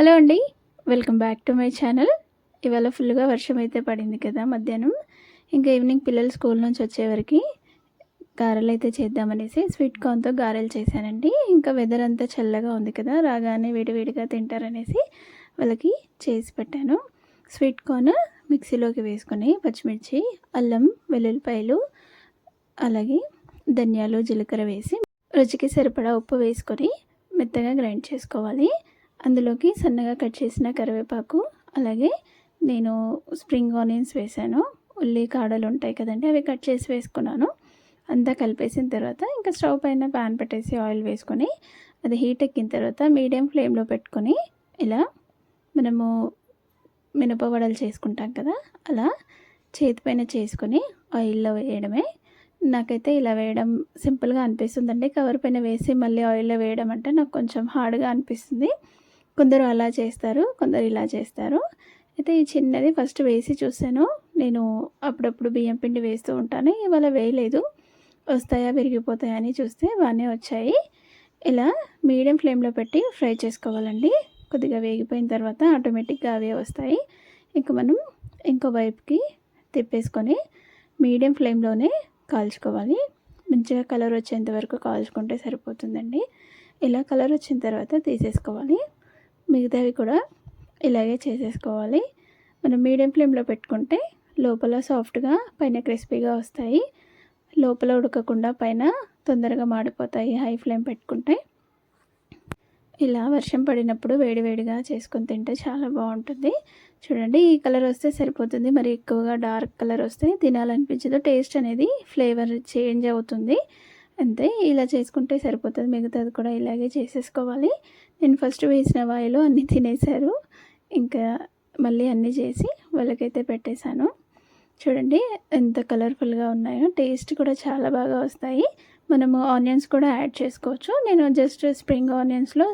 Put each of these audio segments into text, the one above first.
Hello అండి welcome back to my channel. ఇవాళ ఫుల్గా వర్షం అయితే పడింది కదా మధ్యాహ్నం. ఇంకా ఈవినింగ్ పిల్లలు స్కూల్ నుంచి వచ్చేవరకు గారెలు అయితే చేద్దామనేసి స్వీట్ కార్న్తో గారెలు చేశానండి. ఇంకా వెదర్ అంతా చల్లగా ఉంది కదా రాగానే వేడివేడిగా తింటారనేసి వాళ్ళకి చేసి పెట్టాను. స్వీట్ కార్న్ మిక్సీలోకి వేసుకొని పచ్చిమిర్చి అల్లం వెల్లుల్లిపాయలు అలాగే ధనియాలు జీలకర్ర వేసి రుచికి సరిపడా ఉప్పు వేసుకొని మెత్తగా గ్రైండ్ చేసుకోవాలి. అందులోకి సన్నగా కట్ చేసిన కరివేపాకు అలాగే నేను స్ప్రింగ్ ఆనియన్స్ వేసాను. ఉల్లి కాడలు ఉంటాయి కదండి అవి కట్ చేసి వేసుకున్నాను. అంతా కలిపేసిన తర్వాత ఇంకా స్టవ్ పైన ప్యాన్ పెట్టేసి ఆయిల్ వేసుకొని అది హీట్ ఎక్కిన తర్వాత మీడియం ఫ్లేమ్లో పెట్టుకొని ఇలా మనము మినప వడలు చేసుకుంటాం కదా అలా చేతి పైన చేసుకొని ఆయిల్లో వేయడమే. నాకైతే ఇలా వేయడం సింపుల్గా అనిపిస్తుందండి. కవర్ పైన వేసి మళ్ళీ ఆయిల్లో వేయడం అంటే నాకు కొంచెం హార్డ్గా అనిపిస్తుంది. కొందరు అలా చేస్తారు కొందరు ఇలా చేస్తారు. అయితే ఈ చిన్నది ఫస్ట్ వేసి చూసాను నేను అప్పుడప్పుడు బియ్యం పిండి వేస్తూ ఉంటాను. ఇవాళ వేయలేదు. వస్తాయా విరిగిపోతాయా అని చూస్తే బాగానే వచ్చాయి. ఇలా మీడియం ఫ్లేమ్లో పెట్టి ఫ్రై చేసుకోవాలండి. కొద్దిగా వేగిపోయిన తర్వాత ఆటోమేటిక్గా అవే వస్తాయి. ఇంకా మనం ఇంకో వైపుకి తిప్పేసుకొని మీడియం ఫ్లేమ్లోనే కాల్చుకోవాలి. మంచిగా కలర్ వచ్చేంత వరకు కాల్చుకుంటే సరిపోతుందండి. ఇలా కలర్ వచ్చిన తర్వాత తీసేసుకోవాలి. మిగతావి కూడా ఇలాగే చేసేసుకోవాలి. మనం మీడియం ఫ్లేమ్లో పెట్టుకుంటే లోపల సాఫ్ట్గా పైన క్రిస్పీగా వస్తాయి. లోపల ఉడకకుండా పైన తొందరగా మాడిపోతాయి హై ఫ్లేమ్ పెట్టుకుంటే. ఇలా వర్షం పడినప్పుడు వేడివేడిగా చేసుకొని తింటే చాలా బాగుంటుంది. చూడండి ఈ కలర్ వస్తే సరిపోతుంది. మరి ఎక్కువగా డార్క్ కలర్ వస్తే తినాలనిపించదు. టేస్ట్ అనేది ఫ్లేవర్ చేంజ్ అవుతుంది. అంతే ఇలా చేసుకుంటే సరిపోతుంది. మిగతాది కూడా ఇలాగే చేసేసుకోవాలి. నేను ఫస్ట్ వేసిన వాయిలో అన్నీ తినేశారు. ఇంకా మళ్ళీ అన్నీ చేసి వాళ్ళకైతే పెట్టేశాను. చూడండి ఎంత కలర్ఫుల్గా ఉన్నాయో. టేస్ట్ కూడా చాలా బాగా వస్తాయి. మనము ఆనియన్స్ కూడా యాడ్ చేసుకోవచ్చు. నేను జస్ట్ స్ప్రింగ్ ఆనియన్స్లో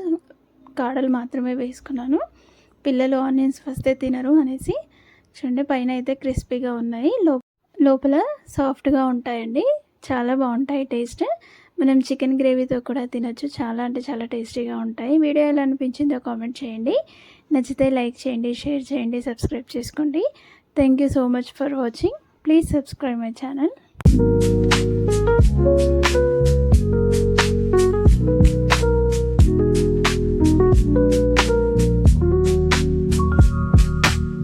కాడలు మాత్రమే వేసుకున్నాను. పిల్లలు ఆనియన్స్ ఫస్టే తినరు అనేసి. చూడండి పైన అయితే క్రిస్పీగా ఉన్నాయి. లోపల సాఫ్ట్గా ఉంటాయండి. చాలా బాగుంటాయి టేస్ట్. మనం చికెన్ గ్రేవీతో కూడా తినొచ్చు. చాలా అంటే చాలా టేస్టీగా ఉంటాయి. వీడియో ఎలా అనిపించిందో కామెంట్ చేయండి. నచ్చితే లైక్ చేయండి షేర్ చేయండి సబ్స్క్రైబ్ చేసుకోండి. Thank you so much for watching. Please subscribe my channel.